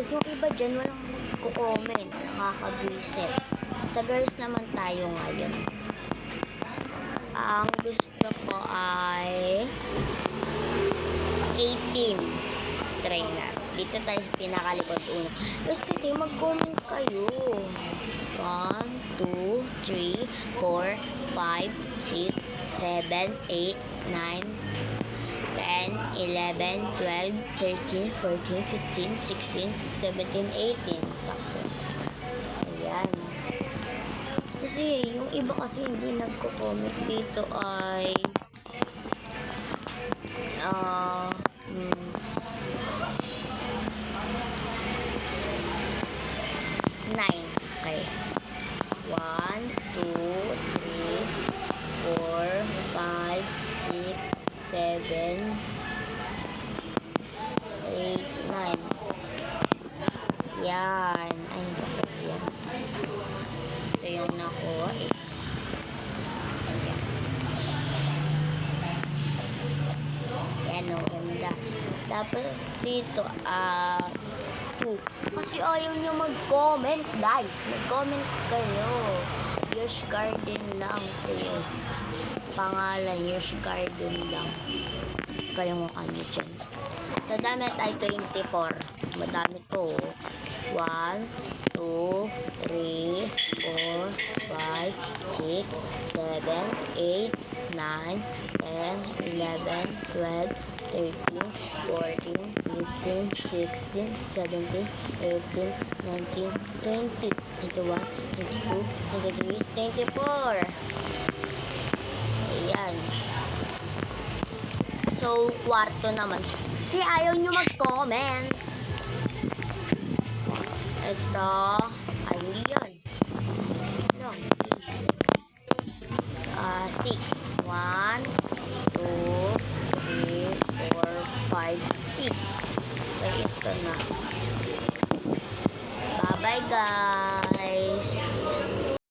Tapos yung iba dyan, walang nagko-comment. Nakakabwisit. Sa girls naman tayo ngayon. Ang gusto ko ay 18 trainer. Dito tayo pinakalikod una. Tapos kasi mag-comment kayo. 1, 2, 3, 4, 5, 6, 7, 8, 9, 10, 11, 12, 13, 14, 15, 16, 17, 18. Sakto. Ayan. Kasi yung iba kasi hindi nagko-comment dito ay Yan. Ay, bakit yan? Ito yung nakuha eh. Ayan. Yan o, ganda. Tapos dito, ah, two. Kasi ayaw nyo mag-comment, guys. Mag-comment kayo. Yosh Garden lang. Yung pangalan, Yosh Garden lang. Kayo mukha nyo dyan. Sa damit ay 24. Madami to. 1, 2, 3, 4, 5, 6, 7, 8, 9, 10, 11, 12, 13, 14, 15, 16, 17, 18, 19, 20, 21, 22, 23, 24. Ayan. So, kwarto naman. Kasi ayaw nyo mag-comment. Ito, ay yun. Ano? Ah, six. One, two, three, four, five, six. So, ito na. Bye-bye, guys.